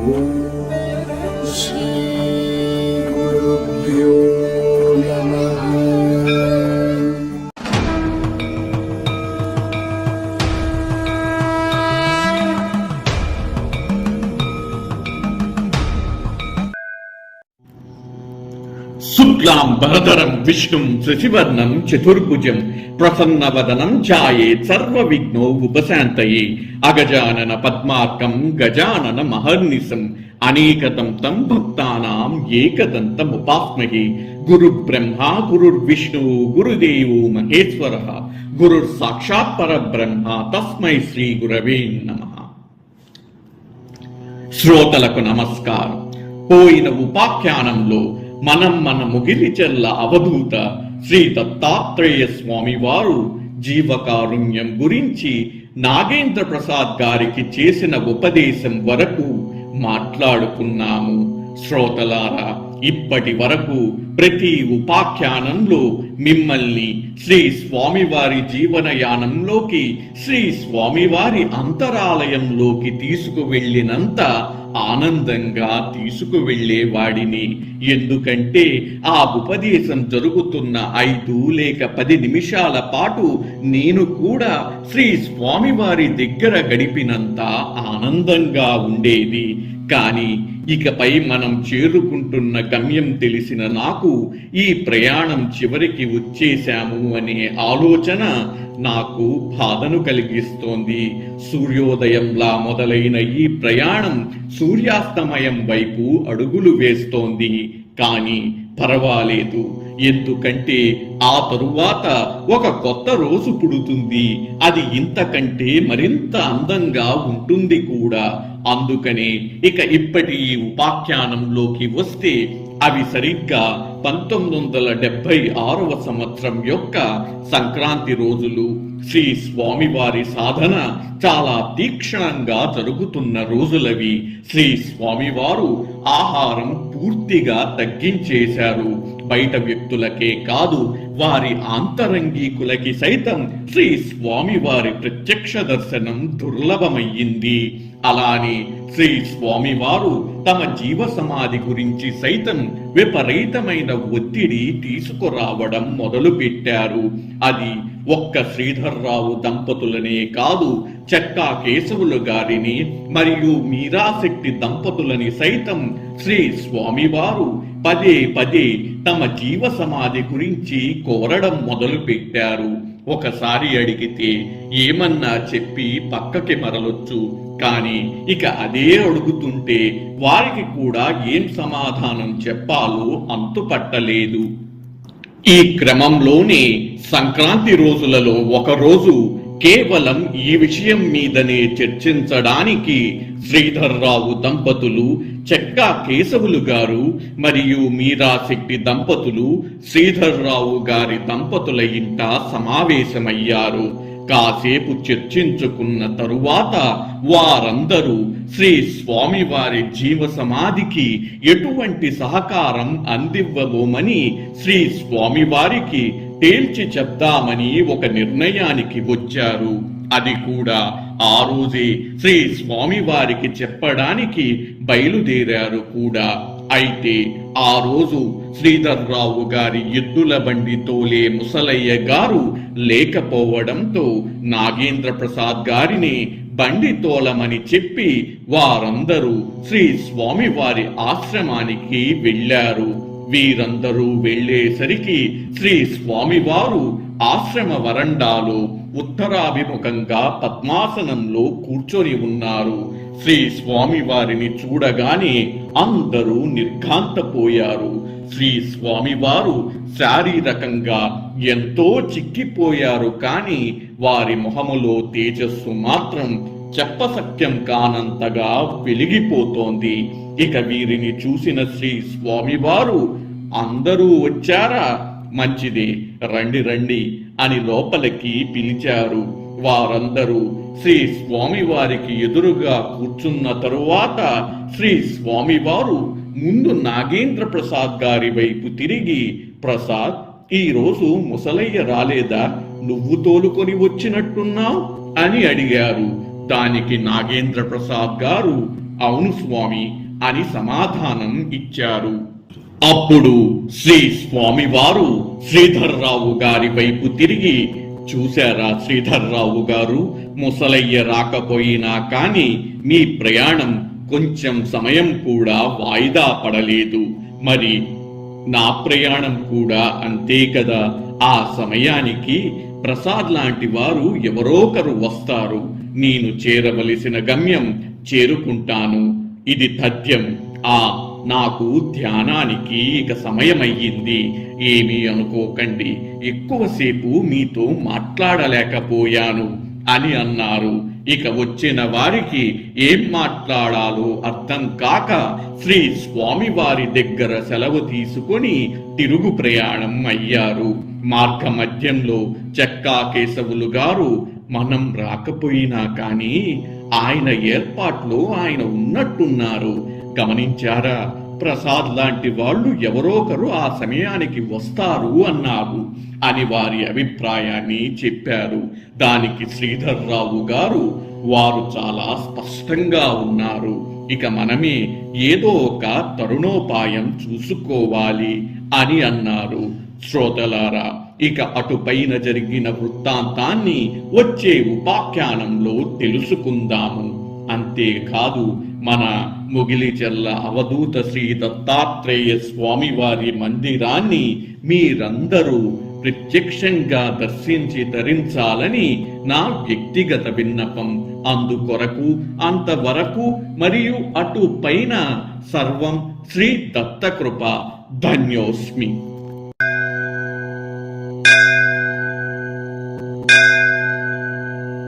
Om Shri Guru Bhyo శుక్లాం భరధరం విష్ణుం శశివర్ణం చతుర్భుజం ప్రసన్నవదనం ఛాయే సర్వ విఘ్నో ఉపశాంతయే అగజానన పద్మార్కం గజానన మహర్నిశం అనేకతం తం భక్తానాం ఏకదంతం ఉపాస్మహే గురు బ్రహ్మ గురుర్విష్ణు గురుదేవో మహేశ్వర గురుర్ సాక్షాత్ పరబ్రహ్మ తస్మై శ్రీ గురవే నమ. శ్రోతలకు నమస్కారం. పోయిన ఉపాఖ్యానంలో మనం మన ముగిలిచెల్ల అవధూత శ్రీ దత్తాత్రేయ స్వామి వారు జీవకారుణ్యం గురించి నాగేంద్ర ప్రసాద్ గారికి చేసిన ఉపదేశం వరకు మాట్లాడుకున్నాము. శ్రోతలారా ఇప్పటి వరకు ప్రతి ఉపాఖ్యానంలో మిమ్మల్ని శ్రీ స్వామివారి జీవనయానంలోకి శ్రీ స్వామివారి అంతరాలయంలోకి తీసుకువెళ్ళినంత ఆనందంగా తీసుకువెళ్ళేవాడిని ఎందుకంటే ఆ ఉపదేశం జరుగుతున్న ఐదు లేక పది నిమిషాల పాటు నేను కూడా శ్రీ స్వామివారి దగ్గర గడిపినంత ఆనందంగా ఉండేది. కానీ ఇకపై మనం చేరుకుంటున్న గమ్యం తెలిసిన నాకు ఈ ప్రయాణం చివరికి వచ్చేశాము అనే ఆలోచన నాకు బాధను కలిగిస్తోంది. సూర్యోదయంలా మొదలైన ఈ ప్రయాణం సూర్యాస్తమయం వైపు అడుగులు వేస్తోంది. కానీ పర్వాలేదు. ఎందుకంటే ఆ తరువాత ఒక కొత్త రోజు పుడుతుంది. అది ఇంతకంటే మరింత అందంగా ఉంటుంది కూడా. అందుకనే ఇక ఇప్పటి ఈ ఉపాఖ్యానంలోకి వస్తే అవి సరిగ్గా పంతొమ్మిది వందల డెబ్బై ఆరవ సంవత్సరం యొక్క సంక్రాంతి రోజులు శ్రీ స్వామివారి సాధన చాలా తీక్షణంగా జరుగుతున్న రోజులవి. శ్రీ స్వామివారు ఆహారం పూర్తిగా తగ్గించేశారు. బయట వ్యక్తులకే కాదు వారి ఆంతరంగికులకి సైతం శ్రీ స్వామివారి ప్రత్యక్ష దర్శనం దుర్లభమయ్యింది. అలానే శ్రీ స్వామివారు తమ జీవ సమాధి గురించి సైతం విపరీతమైన ఒత్తిడి తీసుకురావడం మొదలు పెట్టారు అది ఒక్క శ్రీధర్రావు దంపతులనే కాదు చెక్కా కేశవులు గారిని మరియు మీరాశక్తి దంపతులని సైతం శ్రీ స్వామివారు పదే పదే తమ జీవ సమాధి గురించి కోరడం మొదలు పెట్టారు ఒకసారి అడిగితే ఏమన్నా చెప్పి పక్కకి మరలొచ్చు. కానీ ఇక అదే అడుగుతుంటే వారికి కూడా ఏం సమాధానం చెప్పాలో అంతుపట్టలేదు ఈ క్రమంలోనే సంక్రాంతి రోజులలో ఒక రోజు కేవలం ఈ విషయం మీదనే చర్చించడానికి శ్రీధర్రావు దంపతులు చెక్కా కేశవులు గారు మరియు మీరాశెట్టి దంపతులు శ్రీధర్రావు గారి దంపతుల ఇంట సమావేశమయ్యారు. కాసేపు చర్చించుకున్న తరువాత వారందరూ శ్రీ స్వామివారి జీవ సమాధికి ఎటువంటి సహకారం అందివ్వబోమని శ్రీ స్వామివారికి తేల్చి చెప్దామని ఒక నిర్ణయానికి వచ్చారు. అది కూడా ఆ రోజే శ్రీ స్వామివారికి చెప్పడానికి బయలుదేరారు కూడా. అయితే ఆ రోజు శ్రీధర్రావు గారి ఎద్దుల బండి తోలే ముసలయ్య గారు లేకపోవడంతో నాగేంద్ర ప్రసాద్ గారిని బండి తోలమని చెప్పి వారందరూ శ్రీ స్వామివారి ఆశ్రమానికి వెళ్ళారు. వీరందరూ వెళ్ళేసరికి శ్రీ స్వామివారు ఆశ్రమ వరండాలో ఉత్తరాభిముఖంగా పద్మాసనంలో కూర్చొని ఉన్నారు. శ్రీ స్వామి వారిని చూడగానే అందరూ నిర్ఘాంతపోయారు. శ్రీ స్వామివారు శారీరకంగా ఎంతో చిక్కిపోయారు కాని వారి మొహములో తేజస్సు మాత్రం చెప్పసత్యం కానంతగా వెలిగిపోతోంది. ఇక వీరిని చూసిన శ్రీ స్వామివారు అందరూ వచ్చారా? మంచిది రండి రండి అని లోపలికి పిలిచారు. వారందరూ శ్రీ స్వామివారికి ఎదురుగా కూర్చున్న తరువాత శ్రీ స్వామివారు ముందు నాగేంద్ర ప్రసాద్ గారి వైపు తిరిగి ప్రసాద్ ఈ రోజు ముసలయ్య రాలేదా? నువ్వు తోలుకొని వచ్చినట్టున్నావు? అని అడిగారు. దానికి నాగేంద్ర ప్రసాద్ గారు అవును స్వామి అని సమాధానం ఇచ్చారు. అప్పుడు శ్రీ స్వామివారు శ్రీధర్రావు గారి వైపు తిరిగి చూశారా శ్రీధర్రావు గారు? ముసలయ్య రాకపోయినా కాని మీ ప్రయాణం కొంచెం సమయం కూడా వాయిదా పడలేదు. మరి నా ప్రయాణం కూడా అంతే కదా? ఆ సమయానికి ప్రసాద్ లాంటి వారు ఎవరోకరు వస్తారు? నేను చేరవలసిన గమ్యం చేరుకుంటాను. ఇది తథ్యం. ఆ నాకు ధ్యానానికి ఇక సమయమయ్యింది. ఏమీ అనుకోకండి. ఎక్కువసేపు మీతో మాట్లాడలేకపోయాను అని అన్నారు. ఇక వచ్చిన వారికి ఏం మాట్లాడాలో అర్థం కాక శ్రీ స్వామివారి దగ్గర సెలవు తీసుకొని తిరుగు ప్రయాణం అయ్యారు. మార్గ మధ్యంలో చెక్కా కేశవులు గారు మనం రాకపోయినా కానీ ఆయన ఏర్పాట్లో ఆయన ఉన్నట్టున్నారు. గమనించారా? ప్రసాద్ లాంటి వాళ్ళు ఎవరోకరు ఆ సమయానికి వస్తారు అన్నారు అని వారి అభిప్రాయాన్ని చెప్పారు. దానికి శ్రీధర్రావు గారు వారు చాలా స్పష్టంగా ఉన్నారు. ఇక మనమే ఏదో ఒక తరుణోపాయం చూసుకోవాలి అని అన్నారు. శ్రోతలారా ఇక అటుపైన జరిగిన వృత్తాంతాన్ని వచ్చే ఉపాఖ్యానంలో తెలుసుకుందాము. అంతేకాదు మన ముగిలిచెల్ల అవధూత శ్రీ దత్తాత్రేయ స్వామి వారి మందిరాన్ని మీరందరూ ప్రత్యక్షంగా దర్శించి ధరించాలని నా వ్యక్తిగత విన్నపం. అందుకొరకు అంతవరకు మరియు అటు పైన సర్వం శ్రీ దత్తకృప. ధన్యోస్మి.